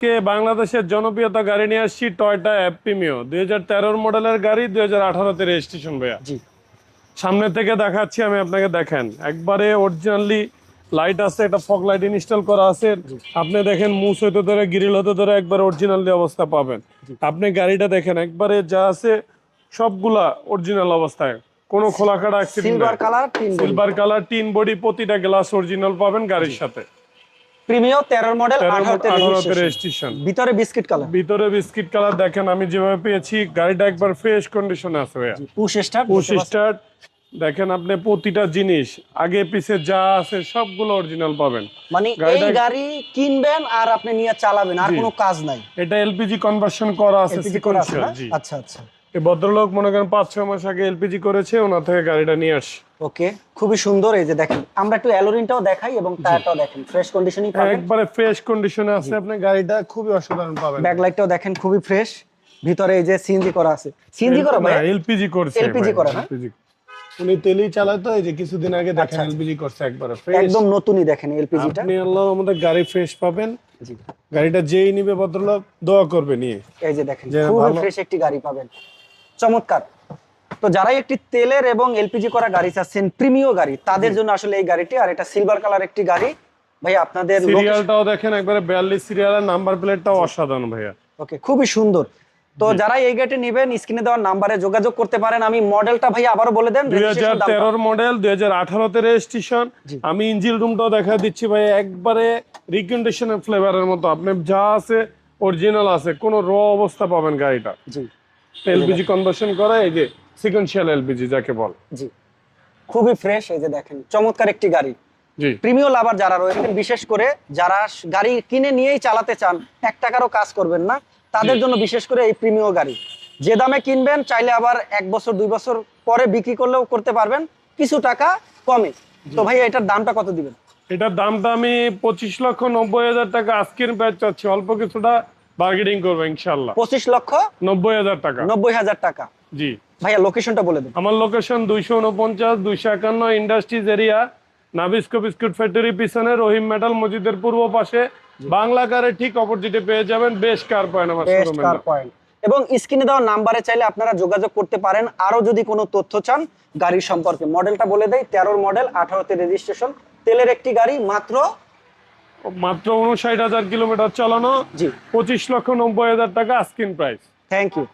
কে বাংলাদেশের জনপ্রিয়তা গাড়ি নিয়ে আসছি টয়টা অ্যাপিমিও দুই হাজার তেরোর মডেলের গাড়ি দুই হাজার আঠারোতে রেজিস্ট্রেশন ভাইয়া। জি। সামনে থেকে দেখাচ্ছি আমি আপনাকে দেখেন। একবারে অরিজিনালি লাইট আছে একটা ফগ লাইট ইনস্টল করা আছে। আপনি দেখেন মুস হতে ধরে গ্রিল হতে ধরে একবার অরিজিনালি অবস্থা পাবেন। আপনি গাড়িটা দেখেন একবারে যা আছে সবগুলা অরিজিনাল অবস্থায়। কোনো খোলাকাটা accident silver colour tin silver colour tin body প্রতিটা গ্লাস অরিজিনাল পাবেন গাড়ির সাথে। প্রিমিয়াম তেরোর মডেল আঠারোতে আঠারোতে registration। রেজিস্ট্রেশন ভিতরে বিস্কিট কালার ভিতরে বিস্কিট কালার দেখেন আমি যেভাবে পেয়েছি গাড়িটা একবার ফ্রেশ কন্ডিশনে আছে ভাইয়া। পুশ স্টার্ট পুশ স্টার্ট দেখেন আপনি প্রতিটা জিনিস আগে পিছে যা আছে সবগুলো অরিজিনাল পাবেন। মানে এই গাড়ি কিনবেন আর আপনি নিয়ে চালাবেন আর কোনো কাজ নাই। এটা এলপিজি কনভার্সন করা আছে আচ্ছা আচ্ছা। এই ভদ্রলোক মনে করেন পাঁচ ছয় মাস আগে এলপিজি করেছে ওনার থেকে গাড়িটা নিয়ে আসি। ওকে খুবই সুন্দর। এই যে দেখেন আমরা একটু অ্যালোরিনটাও দেখাই এবং টায়ারটাও দেখেন। ফ্রেশ কন্ডিশনই পাবেন। একবারে ফ্রেশ কন্ডিশনে আছে আপনি গাড়িটা খুবই অসাধারণ পাবেন। ব্যাকলাইটটাও দেখেন খুবই ফ্রেশ ভিতরে এই যে সিএনজি করা আছে। সিএনজি করা ভাই এলপিজি করছে LPG করা না? উনি তেলই চালাতো এই যে কিছুদিন আগে দেখেন আচ্ছা। এলপিজি করছে একবারে ফ্রেশ একদম নতুনই দেখেন এলপিজিটা আপনি আল্লাহ আমাদের গাড়ি ফ্রেশ পাবেন। গাড়িটা যেই নিবে ভদ্রলোক দোয়া করবে নিয়ে। এই যে দেখেন ভালো- ফ্রেশ একটি গাড়ি পাবেন। চমৎকার। তো যারাই একটি তেলের এবং এলপিজি করা গাড়ি চাচ্ছেন প্রিমিয় গাড়ি তাদের জন্য আসলে এই গাড়িটি আর এটা সিলভার কালার একটি গাড়ি। ভাই আপনাদের সিরিয়ালটাও দেখেন একবারে বিয়াল্লিশ সিরিয়ালের নাম্বার প্লেটটাও অসাধারণ ভাইয়া। ওকে খুবই সুন্দর। তো যারা এই গাড়িটি নেবেন স্ক্রিনে দেওয়ার নাম্বারে যোগাযোগ করতে পারেন। আমি মডেলটা ভাই আবারও বলে দেন দুই হাজার registration দামটা। তেরোর মডেল দুই হাজার আঠারোতে রেজিস্ট্রেশন। আমি ইঞ্জিল রুমটাও দেখা দিচ্ছি ভাই একবারে রিকন্ডিশনের ফ্লেভারের মতো। আপনি যা আছে অরিজিনাল আছে কোনো র অবস্থা পাবেন গাড়িটা। জি। এলপিজি কনভার্সন করা এই যে সিকোয়েন্সিয়াল এলপিজি যাকে বল। জি। খুবই ফ্রেশ এই যে দেখেন চমৎকার একটি গাড়ি। জি। প্রিমিয় লাভার যারা রয়েছেন বিশেষ করে যারা গাড়ি কিনে নিয়েই চালাতে চান এক টাকারও কাজ করবেন না তাদের জন্য বিশেষ করে এই প্রিমিয় গাড়ি। যে দামে কিনবেন চাইলে আবার এক বছর দুই বছর পরে বিক্রি করলেও করতে পারবেন কিছু টাকা কমে। তো ভাই এটার দামটা কত দিবেন? এটার দামটা আমি পঁচিশ লক্ষ নব্বই হাজার টাকা আজকের প্রাইস চাচ্ছি। অল্প কিছুটা বার্গেনিং করব ইনশাল্লাহ পঁচিশ লক্ষ নব্বই হাজার টাকা। নব্বই হাজার টাকা। জি। ভাইয়া লোকেশনটা বলে দেন। আমার লোকেশন দুইশো উনপঞ্চাশ দুইশো একান্ন industries area Nabisco biscuit factory পিছনে রহিম মেটাল মসজিদের পূর্ব পাশে। বাংলা কারে ঠিক অপোজিটে পেয়ে যাবেন বেশ কার পয়েন্ট আমার কার পয়েন্ট এবং স্ক্রিনে দেওয়া নাম্বারে চাইলে আপনারা যোগাযোগ করতে পারেন। আরও যদি কোনো তথ্য চান গাড়ির সম্পর্কে। মডেলটা বলে দেয় তেরোর মডেল আঠারোতে রেজিস্ট্রেশন তেলের একটি গাড়ি মাত্র মাত্র উনষাট হাজার কিলোমিটার চালানো। পঁচিশ লক্ষ নব্বই হাজার টাকা আস্কিন প্রাইস থ্যাংক ইউ